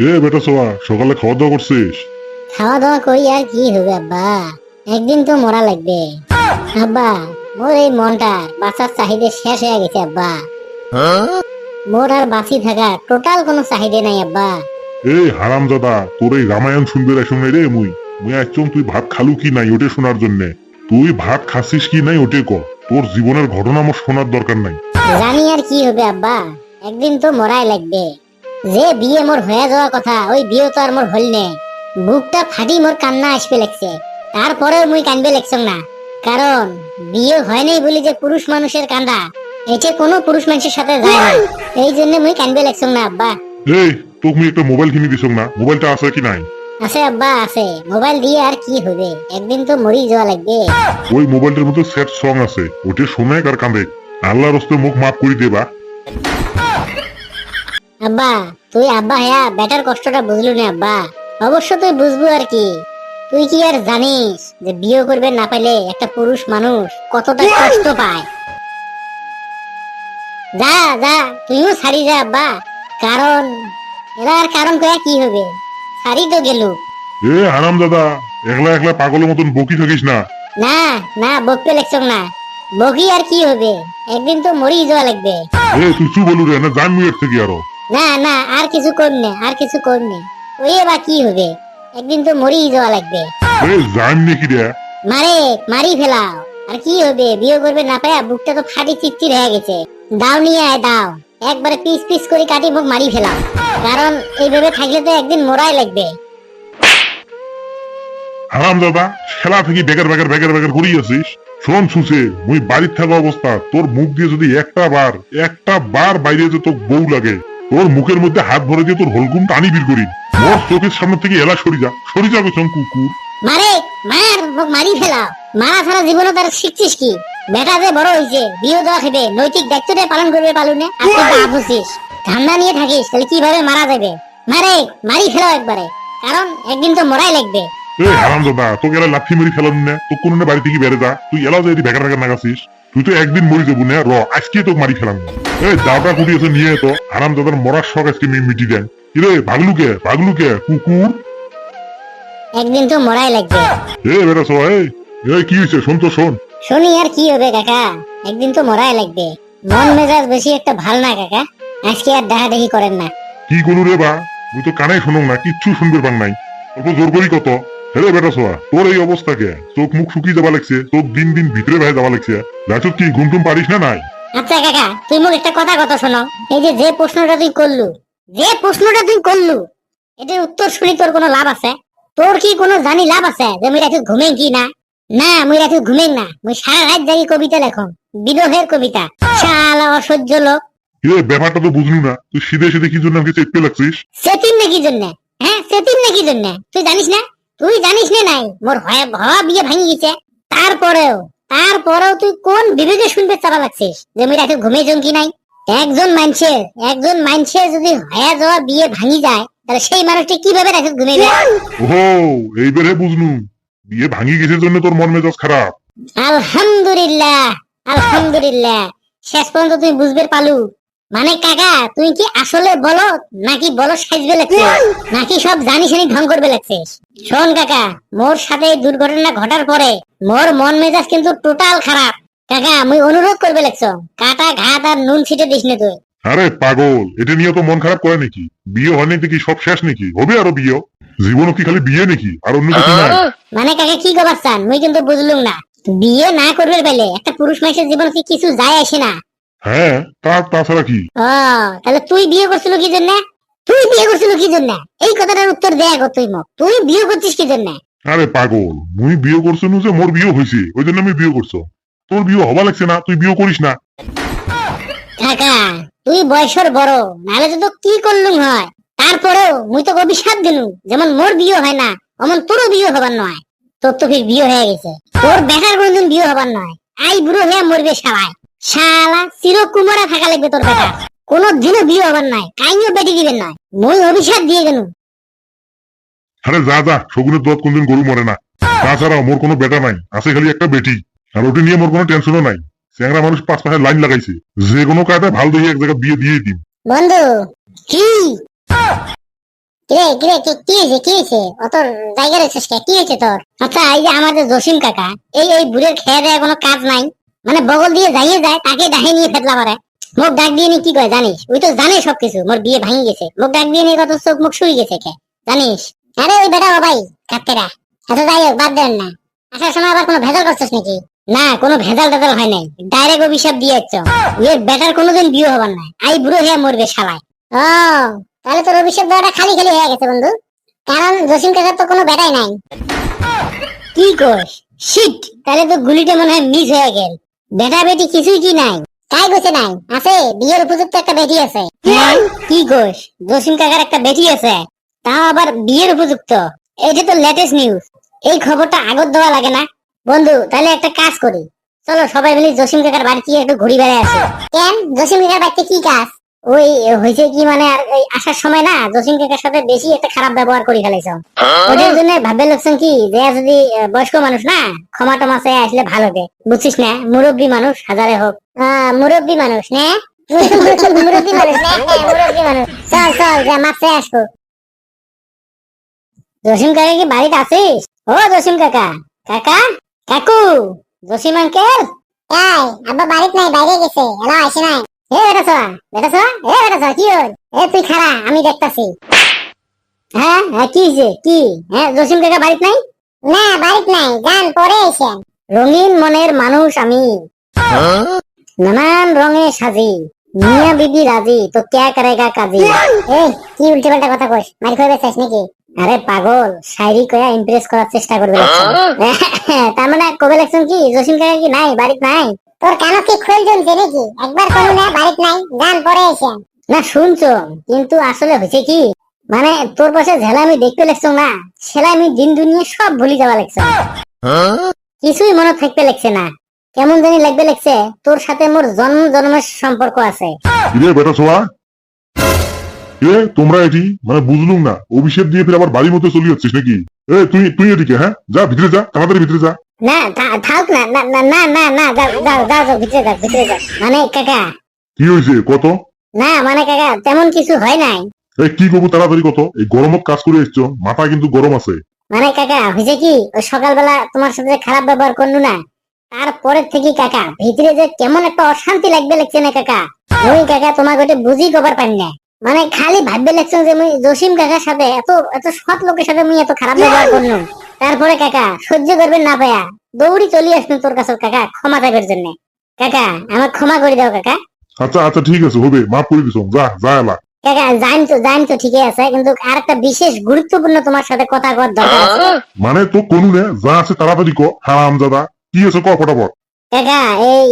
এ বেটা সোয়া সকালে খাওয়া দাওয়া করছিস? খাওয়া দাওয়া করি আর কি হবে আব্বা? একদিন তো মরা লাগবে। আব্বা মোর এই মনটা বাঁচার চাহিদা শেষ হয়ে গেছে আব্বা। মোর আর বাঁচি থাকা টোটাল কোনো চাহিদা নাই আব্বা। এই হারাম দাদা তোর এই রামায়ণ শুনবে রে শুনে রে মুই। মুই একদম তুই ভাত খালু কি নাই ওটে শোনার জন্য? তুই ভাত খাসিস কি নাই ওটে ক। তোর জীবনের ঘটনা আমার শোনার দরকার নাই। জানি আর কি হবে আব্বা। একদিন তো মরাই লাগবে। যে বিয়ে মোর হয়ে যাওয়া কথা ওই বিয়ে তো আর মোর হল নে। বুকটা ফাটি মোর কান্না আসবে লাগছে। তারপরেও মুই কানবে লাগছং না। কারণ বিয়ে হয় নাই বলি যে পুরুষ মানুষের কান্দা এটা কোনো পুরুষ মানুষের সাথে যায় না। এই জন্য মুই কানবে লাগছং না আব্বা। এই তোকে মুই একটা মোবাইল কিনে দিছ না। মোবাইলটা আছে কি নাই? আছে আব্বা আছে। মোবাইল দিয়ে আর কি হবে? একদিন তো মরি যাওয়া লাগবে। ওই মোবাইলটার মধ্যে সেট সং আছে। ওটে শোনে আর কান্দে? আল্লাহ রস্তে মুখ মাফ করে দেবা। আব্বা তুই আব্বা হ্যাঁ বেটার কষ্টটা বুঝলু না আব্বা। অবশ্য তুই বুঝব আর কি। তুই কি আর জানিস যে বিয়ে করবে না পাইলে একটা পুরুষ মানুষ কতটা কষ্ট পায়? যা যা তুইও ছাড়ি যা আব্বা। কারণ এরা আর কারণ কয়া কি হবে? ছাড়ি তো গেলু। এ হারাম দাদা একলা একলা পাগলের মতন বকি থাকিস না। না না বকতে লাগছ না। বকি আর কি হবে? একদিন তো মরি যাওয়া লাগবে। এ তুই চু বলু রে না জান এর থেকে আরও। না না আর কিছু করনে আর কিছু করনে ওই বা কি হবে? একদিন তো মরি যাওয়া লাগবে। জান নাকি রে? মারে মারি ফেলাও। আর কি হবে? বিয়ে করবে না পায়া বুকটা তো ফাটি চিত্তির হয়ে গেছে। দাও নিয়ে আয় দাও। একবারে পিস পিস করে কাটি মুখ মারি ফেলাও। কারণ এইভাবে থাকলে তো একদিন মরাই লাগবে। হারাম দাদা খেলা থেকে বেকার বেকার বেকার বেকার করিয়ে আছিস শোন সুসে মুই বাড়ির থাকা অবস্থা তোর মুখ দিয়ে যদি একটা বার একটা বার বাইরে যে তোর বউ লাগে। তোর মুখের মধ্যে হাত ভরে দিয়ে তোর হলকুম টানি বির করি। মোর চোখের সামনে থেকে এলা সরি যা। সরি যা গেছন কুকুর। মারে মার মুখ মারি ফেলাও। মারা ছাড়া জীবনে তার শিখছিস কি? বেটা যে বড় হয়েছে বিয়ে দেওয়া খেবে নৈতিক দায়িত্বটা পালন করবে পালুনে আর তুই তো আবুছিস ধান্দা নিয়ে থাকিস তাহলে কীভাবে মারা যাবে? মারে মারি ফেলাও একবারে কারণ একদিন তো মরাই লাগবে। এ হারাম দাদা তোকে এলা লাথি মেরি ফেলান না তো কোন বাড়ি থেকে বেড়ে যা? তুই এলা যদি বেকার বেকার নাগাছিস। তুই তো একদিন মরি যাব না র আজকে তোকে মারি ফেলাম। এই দাওটা কুটিয়েছে নিয়ে তো হারাম দাদার মরার শখ আজকে মি- মিটি দেন কিরে ভাগলুকে ভাগলুকে কুকুর? একদিন তো মরাই লাগবে। এ বেটা সো এই এই কি শোন তো শোন। শুনি আর কি হবে কাকা একদিন তো মরাই লাগবে। মন মেজাজ বেশি একটা ভালো না কাকা আজকে আর দেখা দেখি করেন না। কি করু রে বা? তুই তো কানে শুনো না কিচ্ছু শুনবে পাং নাই। অল্প জোর করি কত। হেরে বেটা সোয়া তোর এই অবস্থাকে? চোখ মুখ শুকিয়ে যাওয়া লাগছে চোখ দিন দিন ভিতরে ভাই যাওয়া লাগছে। রাজত কি ঘুম টুম পারিস না নাই? আচ্ছা কাকা তুই মোক একটা কথা কথা শোনো। এই যে যে প্রশ্নটা তুই করলু যে প্রশ্নটা তুই করলু এটার উত্তর শুনি তোর কোনো লাভ আছে? তোর কি কোনো জানি লাভ আছে যে মুই রাতে ঘুমেন কি না? না মুই রাতে ঘুমেন না। মুই সারা রাত জাগি কবিতা লেখন বিরহের কবিতা। শালা অসহ্য লোক। এ ব্যাপারটা তো বুঝলু না। তুই সিধে সিধে কি জন্য আমাকে চেপে লাগছিস? সেতিম নাকি জন্য? হ্যাঁ সেতিম নাকি জন্য? তুই জানিস না? তুই জানিস না নাই মোর হওয়া বিয়ে ভাঙি গেছে। তারপরেও তারপরেও তুই কোন বিবেকে শুনতে চাপা লাগছিস? যে আমি রাতে ঘুমিয়ে কি নাই? একজন মানুষের একজন মানুষের যদি হয়ে যাওয়া বিয়ে ভাঙি যায় তাহলে সেই মানুষটি কীভাবে রাতে ঘুমিয়ে ও এইবারে বুঝলু। বিয়ে ভাঙি গেছে জন্য তোর মন মেজাজ খারাপ। আলহামদুলিল্লাহ আলহামদুলিল্লাহ। শেষ পর্যন্ত তুই বুঝবে পালু মানে কাকা তুই কি আসলে বলো নাকি বলো সাজবে লাগছিস নাকি সব জানি শুনি ঢং করবে লাগছিস শোন কাকা মোর সাথে এই দুর্ঘটনা ঘটার পরে মোর মন মেজাজ কিন্তু টোটাল খারাপ। কাকা মুই অনুরোধ করবে লাগছো কাটা ঘাট আর নুন ছিটে দিস না তুই। আরে পাগল এটা নিয়ে তো মন খারাপ করে নাকি? বিয়ে হয়নি কি সব শেষ নাকি? হবে আরও বিয়ে? জীবনও কি খালি বিয়ে নাকি? আর অন্য কিছু নাই। মানে কাকা কি কবার চান? মুই কিন্তু বুঝলুম না। বিয়ে না করবে পেলে একটা পুরুষ মানুষের জীবন কি কিছু যায় আসে না? হ্যাঁ তা তাছাড়া কি? ও তাহলে তুই বিয়ে করছিল কি জন্য? তুই বিয়ে করছিল কি জন্য? এই কথাটার উত্তর তুই মোক। তুই বিয়ে করছিস কি জন্য? আরে পাগল মুই বিয়ে করছ যে মোর বিয়ে হয়েছে ওই জন্য আমি বিয়ে করছ। তোর বিয়ে হবা লাগছে না তুই বিয়ে করিস না। কাকা তুই বয়সের বড় তো কি করলুম হয়? তারপরেও মুই তো অভিশাপ দিলুম যেমন মোর বিয়ে হয় না অমন তোরও বিয়ে হবার নয়। তোর তো ফির বিয়ে হয়ে গেছে। তোর বেটার কোনদিন বিয়ে হবার নয়। আই বুড়ো হয়ে মরবে শালায় শালা চির কুমারা থাকা লাগবে তোর বেটা কোনো দিনও বিয়ে হবার নয় কাইও বেটি দিবেন নয় মই অভিশাপ দিয়ে গেলুম। আরে যা যা শগুনের দোয়াত কোনদিন গরু মরে না। তাছাড়া মোর কোনো বেটা নাই আছে খালি একটা বেটি। আর ওটা নিয়ে মোর কোনো টেনশনও নাই। চ্যাংরা মানুষ পাঁচ মাসের লাইন লাগাইছে। যে কোনো কায়দায় ভালো দেখে এক জায়গায় বিয়ে দিয়ে দিন বন্ধু কি? কিরে কিরে কি কি হয়েছে কি হয়েছে? অত জায়গা রেছিস কে? কি হয়েছে তোর? আচ্ছা এই যে আমাদের জসিম কাকা এই এই বুড়ের খেয়ে দেয় কোনো কাজ নাই? মানে বগল দিয়ে যাইয়ে যায়, তাকে ডাহে নিয়ে ফেতলা পারে মুখ ডাক দিয়ে নিয়ে কি করে জানিস? ওই তো জানে সবকিছু, মোর বিয়ে ভাঙি গেছে। মুখ ডাক দিয়ে নিয়ে কত, চোখ মুখ শুয়ে গেছে কে জানিস? আরে ওই বেটা ও ভাই কাত্তেরা আচ্ছা যাই হোক, বাদ দেন না। আসার সময় আবার কোনো ভেজাল করছিস নাকি? না, কোনো ভেজাল টেজাল হয় নাই। ডাইরেক্ট অভিশাপ দিয়ে যাচ্ছ এর বেটার কোনোদিন বিয়ে হবার নাই। আই বুড়ো হয়ে মরবে শালায়। ও, তাহলে তোর অভিশাপ দেওয়াটা খালি খালি হয়ে গেছে বন্ধু। কারণ জসিম কাকার তো কোনো বেটাই নাই। কি কোস? শিট! তাহলে তো গুলিটা মনে হয় মিস হয়ে গেল। বেটা বেটি কিছুই কি নাই? কাই গোছে নাই? আছে বিয়ের উপযুক্ত একটা বেটি আছে। কি গোস জসিম কাকার একটা বেটি আছে। তাও আবার বিয়ের উপযুক্ত। এটা তো লেটেস্ট নিউজ এই খবরটা আগত দেওয়া লাগে না? বন্ধু তাহলে একটা কাজ করি। চলো সবাই মিলে জসিম কাকার বাড়ি গিয়ে একটু ঘুরি বেড়ায় আসি কেন? জসিম কাকার বাড়িতে কি কাজ? ওই হয়েছে কি মানে আর ওই আসার সময় না জসিম কাকার সাথে বেশি একটা খারাপ ব্যবহার করে ফেলেছ ওটার জন্য ভাববে লোকজন কি? যে যদি বয়স্ক মানুষ না ক্ষমা টমা চেয়ে আসলে ভালো হবে বুঝছিস না? মুরব্বী মানুষ হাজারে হোক। মুরব্বী মানুষ না? মুরব্বী মানুষ না হ্যাঁ, মুরব্বী মানুষ। চল চল যা মাপ চেয়ে আসব। জসিম কাকা কি বাড়িতে আছিস? ও জসিম কাকা। কাকা? কাকু? জসিম আঙ্কেল? আব্বা বাড়িতে নাই বাইরে গেছে। এলা আসে নাই। এ বেটা সোয়া বেটা সোয়া এ বেটা কি হল? এ তুই খারা আমি দেখতাছি। হ্যাঁ হ্যাঁ কি হয়েছে কি? হ্যাঁ জসিম কাকা বাড়িতে নাই? না বাড়িতে নাই যান পরে এসেন রঙিন মনের মানুষ আমি। নানান রঙে সাজি। মিয়া বিবি রাজি তো ক্যা করেগা কাজী? এই কি উল্টে পাল্টা কথা কইস? মারি খাইবে চাইস নাকি? আরে পাগল শায়রি কয়া ইমপ্রেস করার চেষ্টা করবে লাগছে। তার মানে কবে লাগছেন কি? জসিম কাকা কি নাই? বাড়িতে নাই? তোর কেন কি খুল জমছে নাকি একবার কোনো না বাড়িতে নাই গান পরে এসেন না শুনছো কিন্তু আসলে হয়েছে কি? মানে তোর পাশে ঝেলা আমি দেখতে লাগছো না সেলা আমি দিন দুনিয়া সব ভুলে যাওয়া লাগছে। কিছুই মনে থাকতে লাগছে না। কেমন জানি লাগবে লাগছে তোর সাথে মোর জন্ম জন্মের সম্পর্ক আছে। কিরে বেটা সোয়া? কিরে তোমরা এটি মানে বুঝলুম না অভিষেক দিয়ে ফিরে আবার বাড়ির মধ্যে চলে যাচ্ছিস নাকি? এ তুই তুই এদিকে হ্যাঁ? যা ভিতরে যা তাড়াতাড়ি ভিতরে যা। না থাক না না না না না না যাও যাও যাও যাও ভিতরে যাও ভিতরে যাও। মানে কাকা কি হয়েছে? কত? না মানে কাকা তেমন কিছু হয় নাই। এই কি করব তাড়াতাড়ি কত? এই গরমত কাজ করে এসছো মাথা কিন্তু গরম আছে। মানে কাকা হয়েছে কি ওই সকালবেলা তোমার সাথে খারাপ ব্যবহার করলু না তারপরের থেকে কাকা ভিতরে যে কেমন একটা অশান্তি লাগবে লাগছে না কাকা। ওই কাকা তোমাকে ওটা বুঝি কবার পারি না। মানে খালি ভাববে লাগছে যে মুই জসিম কাকার সাথে এত এত সৎ লোকের সাথে মুই এত খারাপ ব্যবহার করলুম। তারপরে কাকা সহ্য করবেন না পায়া দৌড়ি চলি আসবেন তোর কাছে কাকা ক্ষমা চাইবার জন্য। কাকা আমার ক্ষমা করে দাও কাকা। আচ্ছা আচ্ছা ঠিক আছে হবে মাফ করে দিস যা যা এলা। কাকা জানি তো জানি তো ঠিকই আছে কিন্তু আর একটা বিশেষ গুরুত্বপূর্ণ তোমার সাথে কথা কর দরকার আছে। মানে তো কোনো নে যা আছে তাড়াতাড়ি ক হারাম দাদা কি আছে ক ফটাফট। কাকা এই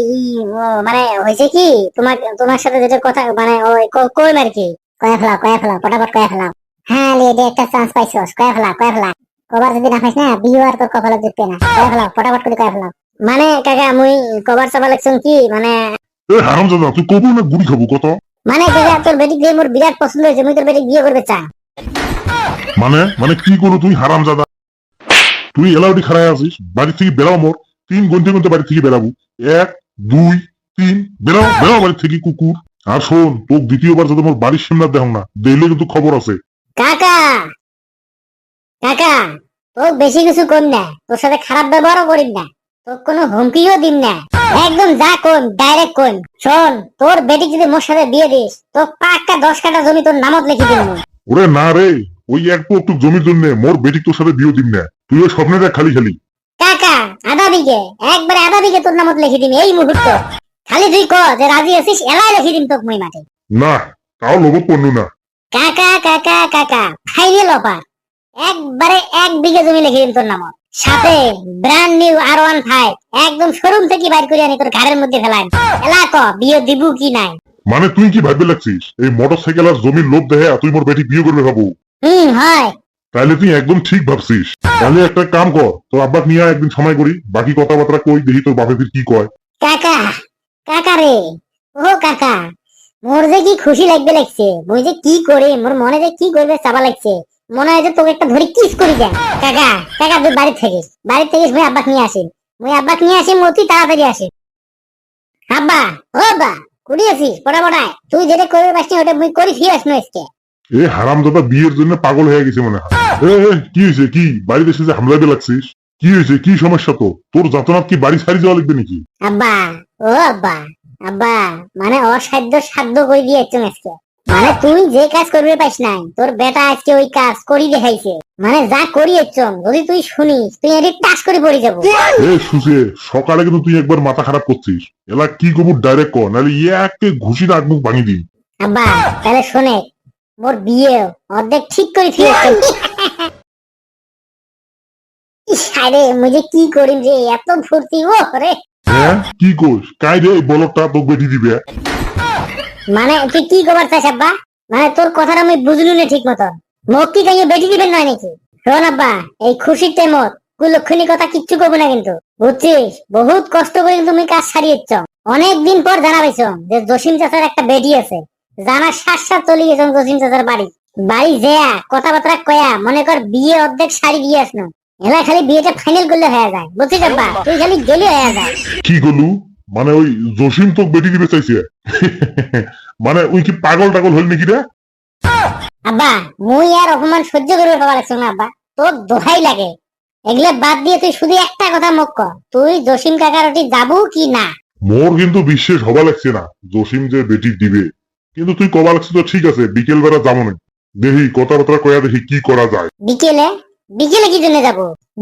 মানে হয়েছে কি তোমার তোমার সাথে যেটা কথা মানে ওই ক- কই আর কি। কয়ে ফেলাও কয়ে ফেলাও ফটাফট কয়ে ফেলাও। হ্যাঁ লে একটা চান্স পাইছস কয়ে ফেলাও কয়ে ফেলা কবার যদি না পাইস না বিয়ে আর তোর কপালে জুটবে না। কয়ে ফেলাও ফটাফট করে কয়ে ফেলাও। মানে কাকা মুই কবার চাবা লাগছুন কি মানে এ হারাম দাদা তুই কবু না গুড়ি খাব কত? মানে কাকা তোর বেটি দিয়ে মোর বিরাট পছন্দ হয়েছে মুই তোর বেটি বিয়ে করবে চা মানে মানে কি করো তুই হারাম দাদা তুই এলাউটি খারাই আছিস বাড়ি থেকে বেরাও মোর তিন গন্তে গন্তে বাড়ি থেকে বেরাবো এক দুই তিন বেরাও বেরাও বাড়ি থেকে কুকুর আর শোন তোর দ্বিতীয়বার যাতে মোর বাড়ির সামনে দেখ না দেখলে কিন্তু খবর আছে। কাকা! কাকা! তোর বেশি কিছু কর না তোর সাথে খারাপ ব্যবহারও করিস না তোর কোনো হুমকিও দিন না। একদম যা কোন ডাইরেক্ট কোন। শোন তোর বেটি যদি মোর সাথে বিয়ে দিস তোর পাক্কা দশ কাটা জমি তোর নামত লিখে দিব। ওরে না রে ওই একটু একটু জমির জন্য মোর বেটি তোর সাথে বিয়ে দিন না। তুই ওই স্বপ্নে দেখ খালি খালি। কাকা আধা বিঘে একবারে আধা বিঘে তোর নামত লিখে দিবি এই মুহূর্ত। খালি তুই ক যে রাজি আছিস এলাই লিখে দিন তোকে মই মাঠে। না তাও লোভত পড়নু না। কাকা কাকা কাকা ফাইনাল অফার একবারে এক বিঘে জমি লিখে দিন তোর নামত সাথে brand new R one five একদম শোরুম থেকে বাইর করে আনি তোর ঘাড়ের মধ্যে ফেলাই এলা ক বিয়ে দিব কি নাই? মানে তুই কি ভাববে লাগছিস? এই মোটর সাইকেল আর জমির লোভ দেখে তুই মোর বেটি বিয়ে করবে ভাবু? হুম হয়। তাহলে তুই একদম ঠিক ভাবছিস। তাহলে একটা কাম কর তোর আব্বাক নিয়ে একদিন সময় করি। বাকি কথাবার্তা কই দেখি তোর বাপে ফির কি কয়। কাকা কাকা রে ও কাকা মোর যে কি খুশি লাগবে লাগছে মুই যে কি করে মোর মনে যে কি করবে চাবা লাগছে। মনে হয় যে তোকে একটা ধরে কিস করি যায়। কাকা কাকা তুই বাড়ি থাকিস। বাড়ি থাকিস মুই আব্বাক নিয়ে আসিম। মুই আব্বাক নিয়ে আসিম অতি তাড়াতাড়ি আসিম। আব্বা ও বা কুড়ি আছিস? পড়া পড়ায়। তুই যেটা করবে পারছিস ওটা মুই করি ফিরে আসনো আজকে। এ হারাম দাদা বিয়ের জন্য পাগল হয়ে গেছে মনে হয়। এ, কি হয়েছে কি? বাড়িতে এসে যে হামলা দিয়ে লাগছিস কি হয়েছে কি সমস্যা তো তোর যাতনাথ কি বাড়ি ছাড়ি যাওয়া লাগবে নাকি? আব্বা ও আব্বা আব্বা মানে অসাধ্য সাধ্য করে দিয়েছ আজকে। মানে তুই যে কাজ করবে পাইস নাই। তোর বেটা আজকে ওই কাজ করি দেখাইছে। মানে যা করিয়েছ যদি তুই শুনিস তুই এটি টাস করে পড়ে যাব। এ সুসে সকালে কিন্তু তুই একবার মাথা খারাপ করছিস। এলা কি করব ডাইরেক্ট কর নাহলে ইয়াকে ঘুষি নাক মুখ ভাঙি দিই আব্বা তাহলে শোনে মোর বিয়ে অর্ধেক ঠিক করে ফিরেছে আরে মুঝে কি করিম রে এত ফুর্তি ও রে। হ্যাঁ? কি কোস কাই রে বলকটা তোকে বেটি দিবে? মানে তুই কি খবর চাস আব্বা মানে তোর কথাটা আমি বুঝলু না ঠিক মতন মুখ কি কাইয়ে বেটি দিবেন নয় নাকি? শোন আব্বা, এই খুশির টাইমত কুলক্ষণী কথা কিচ্ছু করব না কিন্তু। বুঝছিস? বহুত কষ্ট করে তুমি কাজ সারিয়েছ অনেক দিন পর জানা পাইছ যে জসিম চাচার একটা বেটি আছে। জানার সাত সাত চলে গেছ জসিম চাচার বাড়ি। বাড়ি যেয়া, কথাবার্তা কয়া, মনে কর বিয়ে অর্ধেক শাড়ি দিয়ে আসনো। এলা খালি বিয়েটা ফাইনাল করলে হয়ে যায়। বুঝছিস আব্বা? তুই খালি গেলে হয়ে যায়। কি করলু? মানে ওই জসিম তোকে বেটি দিবে চাইছে। মানে ওই কি পাগল টাগল হল নাকি রে? আব্বা মুই আর অপমান সহ্য করবে পারা লাগছে না আব্বা। তোর দোহাই লাগে। এগুলা বাদ দিয়ে তুই শুধু একটা কথা মুখ কর তুই জসিম কাকার ওটি যাব কি না? মোর কিন্তু বিশ্বাস হবা লাগছে না জসিম যে বেটি দিবে। কিন্তু তুই কবা লাগছে তো ঠিক আছে বিকেল বেলা যাব না দেখি কথাবার্তা কয়া দেখি কি করা যায়। বিকেলে? বিকেলে কি জন্য যাব?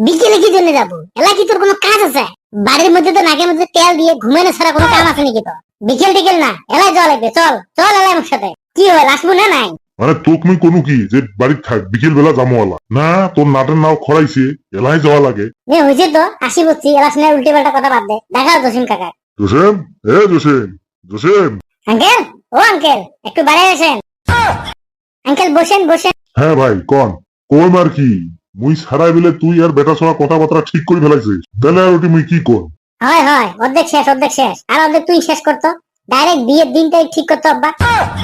বিকেলে কি জন্য যাব? এলা কি তোর কোনো কাজ আছে? বাড়ির মধ্যে তো নাকের মধ্যে তেল দিয়ে ঘুমানো ছাড়া কোনো কাম আছে নাকি তো? বিকেল টিকেল না এলাই যাওয়া লাগবে চল চল এলাই আমার সাথে। কি হয় আসব না নাই? মানে তোক মুই কোনো কি যে বাড়িতে থাক বিকেল বেলা যাব আলা না তোর নাটের নাও খরাইছে এলাই যাওয়া লাগে। এ হয়েছে তো আসি বলছি এলা শুনে উল্টে পাল্টা কথা বাদ দে দেখাও জসিম কাকা জসেম এ জসেম জসেম। আঙ্কেল ও আঙ্কেল একটু বাইরে আসেন। আঙ্কেল বসেন বসেন। হ্যাঁ ভাই কন কম আর কি? মুই সারাই বেলে তুই আর বেটা সরা কথাবার্তা ঠিক করে ফেলাইছিস। তাহলে আর ওটি মুই কি কর হয় হয় অর্ধেক শেষ অর্ধেক শেষ। আর অর্ধেক তুই শেষ করতো। ডাইরেক্ট বিয়ের দিনটাই ঠিক করতো আব্বা।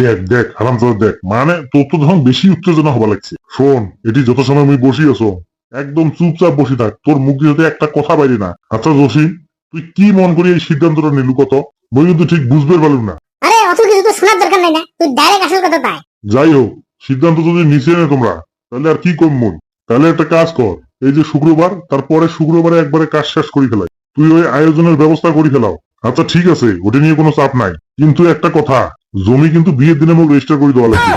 দেখ দেখ আরাম করে দেখ। মানে তোর তো যখন বেশি উত্তেজনা হবা লাগছে। শোন এটি যত সময় মুই বসি আছো একদম চুপচাপ বসে থাক। তোর মুখ দিয়ে একটা কথা বাইরে না। আচ্ছা জসিম তুই কি মন করি এই সিদ্ধান্তটা নিলু কত? মুই কিন্তু ঠিক বুঝবে পারলাম না। আরে অত কিছু তো শোনার দরকার নাই না। তুই ডাইরেক্ট আসল কথা তাই যাই হোক সিদ্ধান্ত যদি নিচে নে তোমরা তাহলে আর কি কম মন তাহলে একটা কাজ কর, এই যে শুক্রবার, তারপরে শুক্রবারে একবারে কাজ শেষ করি ফেলাই। তুই ওই আয়োজনের ব্যবস্থা করি ফেলাও। আচ্ছা ঠিক আছে, ওটা নিয়ে কোনো চাপ নাই। কিন্তু একটা কথা, জমি কিন্তু বিয়ের দিনে মোক রেজিস্টার করে দেওয়া লাগবে।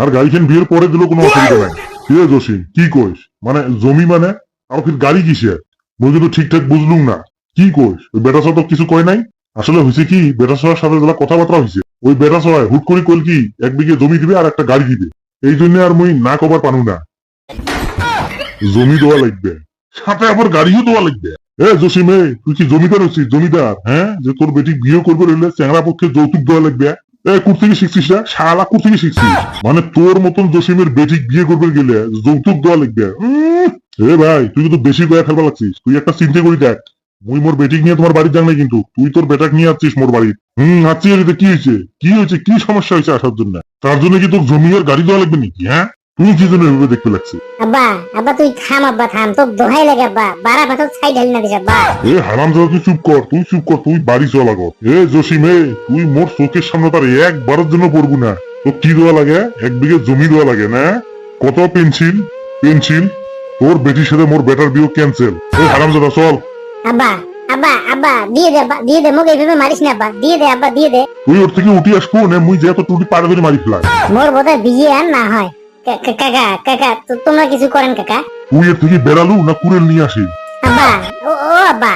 আর গাড়িখান বিয়ের পরে দিলেও কোনো অসুবিধা নাই। ঠিক আছে, জসিম, কি কইস? মানে জমি মানে আর ফির গাড়ি কিসের? মুই কিন্তু ঠিকঠাক বুঝলুম না, কি কইস? ওই বেটা তো কিছু কয় নাই? আসলে হয়েছে কি, বেটা সবার সাথে যেটা কথাবার্তা হয়েছে ওই বেটা সবাই হুট করে কল কি, এক বিঘে জমি দিবে আর একটা গাড়ি দিবে। এই জন্য আর মুই না কবার পানু না। জমি দেওয়া লাগবে। সাথে আবার গাড়িও দেওয়া লাগবে। এ জসিমে তুই কি জমিদার হচ্ছিস? জমিদার হ্যাঁ? যে তোর বেটি বিয়ে করবে রইলে চ্যাংরা পক্ষে যৌতুক দেওয়া লাগবে। এ কুর থেকে শিখছিস না শালা কুর থেকে শিখছিস? মানে তোর মতন জসিমের বেটি বিয়ে করবে গেলে যৌতুক দেওয়া লাগবে। এ ভাই, তুই কিন্তু বেশি কয়া ফেলবা লাগছিস। তুই একটা চিন্তা করি দেখ, মুই মোর বেটিক নিয়ে তোমার বাড়ির যাং কিন্তু, তুই তোর বেটাক নিয়ে আসছিস মোর বাড়ির। হম এতে কি হয়েছে? কি হয়েছে? কি সমস্যা হয়েছে আসার জন্য? তার জন্য কি তোর জমি আর গাড়ি দেওয়া লাগবে নাকি হ্যাঁ? তুই কি জন্য এভাবে দেখতে লাগছে। আব্বা আব্বা তুই থাম আব্বা থাম তোর দোহাই লাগে আব্বা। বারা পাথর ছাই ঢালি না দিস আব্বা। এ হারাম তুই চুপ কর তুই চুপ কর তুই বাড়ি চলা কর এ জসিম এ তুই মোর চোখের সামনে তার একবারের জন্য পড়ব না। তো কি দেওয়া লাগে? এক বিঘে জমি দেওয়া লাগে না? কত পেন্সিল? পেন্সিল? তোর বেটির সাথে মোর বেটার বিয়ে ক্যান্সেল এই হারাম চল। আব্বা আব্বা আব্বা দিয়ে দে আব্বা দিয়ে দে মোক এইভাবে মারিস না আব্বা। দিয়ে দে আব্বা দিয়ে দে। তুই ওর থেকে উঠি আসব না? মুই যে তো টুটি ধরে মারি ফেলাই মোর বোধহয় বিয়ে আর না হয়। কাকা কাকা তোমরা কিছু করেন কাকা। তুই এর থেকে বেড়ালু না কুড়েল নিয়ে আসি? আব্বা ও ও আব্বা।